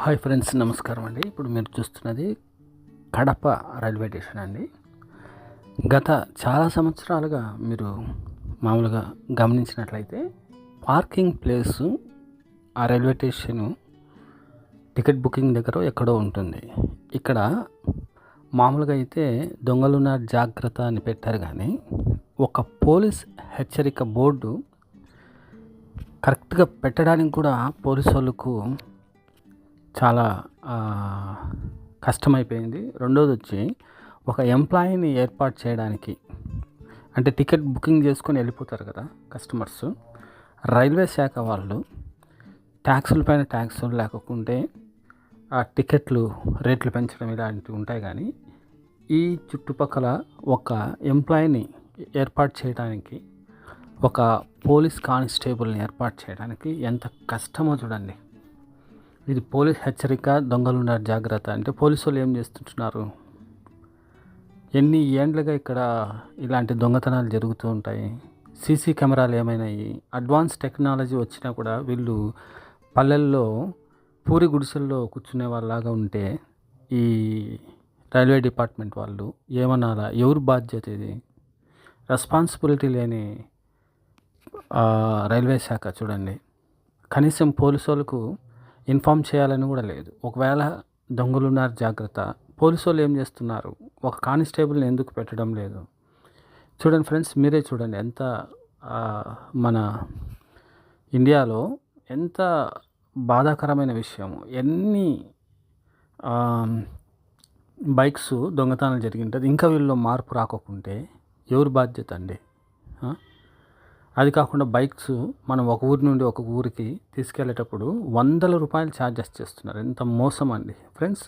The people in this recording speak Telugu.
హాయ్ ఫ్రెండ్స్ నమస్కారం అండి. ఇప్పుడు మీరు చూస్తున్నది కడప రైల్వే స్టేషన్ అండి. గత చాలా సంవత్సరాలుగా మీరు మామూలుగా గమనించినట్లయితే పార్కింగ్ ప్లేసు ఆ రైల్వే స్టేషను టికెట్ బుకింగ్ దగ్గర ఎక్కడో ఉంటుంది. ఇక్కడ మామూలుగా అయితే దొంగలున్న జాగ్రత్త అని పెట్టారు కానీ ఒక పోలీస్ హెచ్చరిక బోర్డు కరెక్ట్గా పెట్టడానికి కూడా పోలీసు వాళ్ళకు చాలా కష్టమైపోయింది. రెండోది వచ్చి ఒక ఎంప్లాయీని ఏర్పాటు చేయడానికి అంటే టికెట్ బుకింగ్ చేసుకొని వెళ్ళిపోతారు కదా కస్టమర్స్. రైల్వే శాఖ వాళ్ళు ట్యాక్సుల పైన ట్యాక్సులు లేకుంటే ఆ టికెట్లు రేట్లు పెంచడం ఇలాంటివి ఉంటాయి కానీ ఈ చుట్టుపక్కల ఒక ఎంప్లాయీని ఏర్పాటు చేయడానికి ఒక పోలీస్ కానిస్టేబుల్ని ఏర్పాటు చేయడానికి ఎంత కష్టమో చూడండి. ఇది పోలీస్ హెచ్చరిక దొంగలు ఉన్నారు జాగ్రత్త అంటే పోలీసు వాళ్ళు ఏం చేస్తుంటున్నారు? ఎన్ని ఏండ్లుగా ఇక్కడ ఇలాంటి దొంగతనాలు జరుగుతూ ఉంటాయి? సీసీ కెమెరాలు ఏమైనాయి? అడ్వాన్స్ టెక్నాలజీ వచ్చినా కూడా వీళ్ళు పల్లెల్లో పూరి గుడిసెల్లో కూర్చునే వాళ్ళలాగా ఉంటే ఈ రైల్వే డిపార్ట్మెంట్ వాళ్ళు ఏమనాలా? ఎవరు బాధ్యత ఇది? రెస్పాన్సిబిలిటీ లేని రైల్వే శాఖ చూడండి. కనీసం పోలీసు వాళ్ళకు ఇన్ఫామ్ చేయాలని కూడా లేదు. ఒకవేళ దొంగలు ఉన్నారు జాగ్రత్త. పోలీసు వాళ్ళు ఏం చేస్తున్నారు? ఒక కానిస్టేబుల్ని ఎందుకు పెట్టడం లేదు? చూడండి ఫ్రెండ్స్ మీరే చూడండి ఎంత మన ఇండియాలో ఎంత బాధాకరమైన విషయం. ఎన్ని బైక్స్ దొంగతనాలు జరిగింటుంది ఇంకా వీళ్ళు మార్పు రాకపోతే ఎవరు బాధ్యత అండి? అది కాకుండా బైక్స్ మనం ఒక ఊరి నుండి ఒక ఊరికి తీసుకెళ్ళేటప్పుడు వందల రూపాయలు ఛార్జెస్ చేస్తున్నారు. ఎంత మోసం అండి. ఫ్రెండ్స్